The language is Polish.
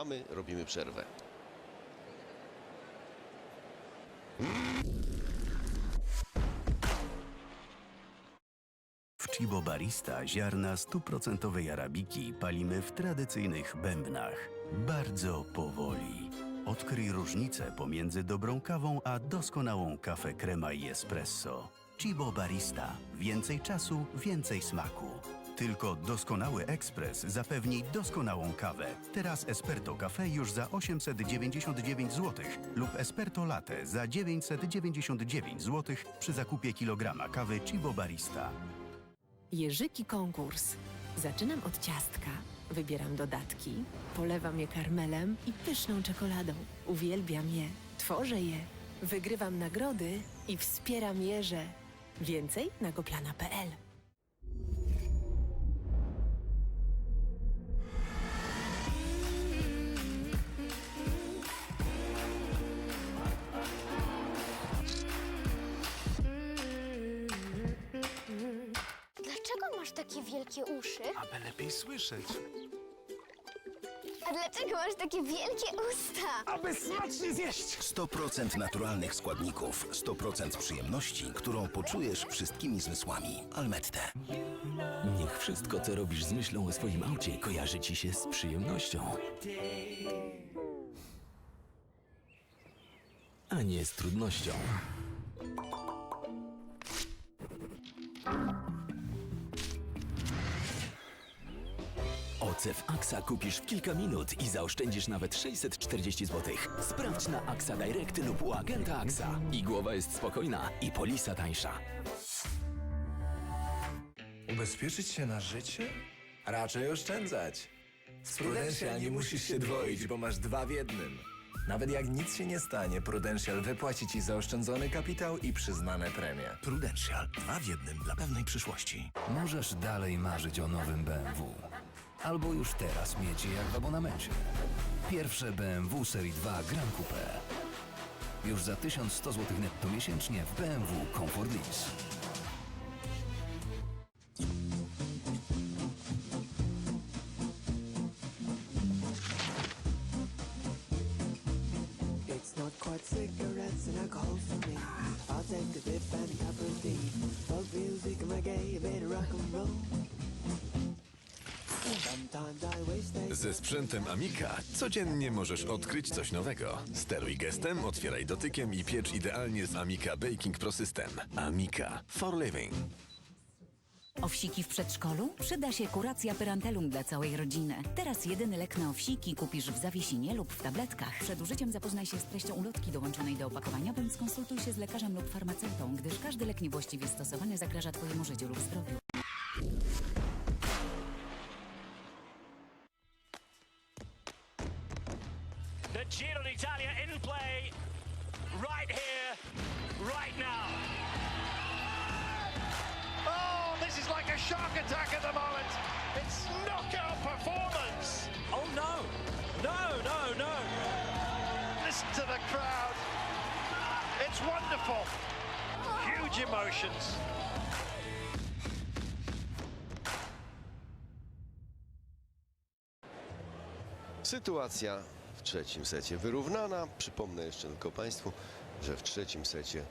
a my robimy przerwę. W Chibo Barista ziarna stuprocentowej arabiki palimy w tradycyjnych bębnach. Bardzo powoli. Odkryj różnicę pomiędzy dobrą kawą a doskonałą kawę krema i espresso. Chibo Barista. Więcej czasu, więcej smaku. Tylko doskonały ekspres zapewni doskonałą kawę. Teraz Esperto Cafe już za 899 zł lub Esperto Latte za 999 zł przy zakupie kilograma kawy Chibo Barista. Jerzyki konkurs. Zaczynam od ciastka. Wybieram dodatki, polewam je karmelem i pyszną czekoladą. Uwielbiam je, tworzę je, wygrywam nagrody i wspieram jeże. Więcej na goplana.pl. Dlaczego masz takie wielkie uszy? Aby lepiej słyszeć. A dlaczego masz takie wielkie usta? Aby smacznie zjeść! 100% naturalnych składników, 100% przyjemności, którą poczujesz wszystkimi zmysłami. Almette. Niech wszystko, co robisz z myślą o swoim aucie, kojarzy ci się z przyjemnością. A nie z trudnością. Ocew Axa kupisz w kilka minut i zaoszczędzisz nawet 640 zł. Sprawdź na Axa Direct lub u agenta Axa. I głowa jest spokojna, i polisa tańsza. Ubezpieczyć się na życie? Raczej oszczędzać. Z Prudential nie musisz się dwoić, bo masz dwa w jednym. Nawet jak nic się nie stanie, Prudential wypłaci ci zaoszczędzony kapitał i przyznane premie. Prudential. Dwa w jednym dla pewnej przyszłości. Możesz dalej marzyć o nowym BMW. Albo już teraz mieć je jak w abonamencie. Pierwsze BMW Serii 2 Grand Coupe. Już za 1100 zł netto miesięcznie w BMW Comfort Lease. It's not quite cigarettes and alcohol for me. I'll take the dip and aperitif. Folk music, reggae, bit of rock and roll. Ze sprzętem Amika codziennie możesz odkryć coś nowego. Steruj gestem, otwieraj dotykiem i piecz idealnie z Amika Baking Pro System. Amika for living. Owsiki w przedszkolu? Przyda się kuracja Pyrantelum dla całej rodziny. Teraz jedyny lek na owsiki kupisz w zawiesinie lub w tabletkach. Przed użyciem zapoznaj się z treścią ulotki dołączonej do opakowania, bądź skonsultuj się z lekarzem lub farmaceutą, gdyż każdy lek niewłaściwie stosowany zagraża Twojemu życiu lub zdrowiu. The Giro d'Italia in play right here, right now. Oh, this is like a shark attack at the moment. It's knockout performance. Oh no, no, no, no. Listen to the crowd. It's wonderful. Huge emotions. Sytuacja w trzecim secie wyrównana. Przypomnę jeszcze tylko Państwu, że w trzecim secie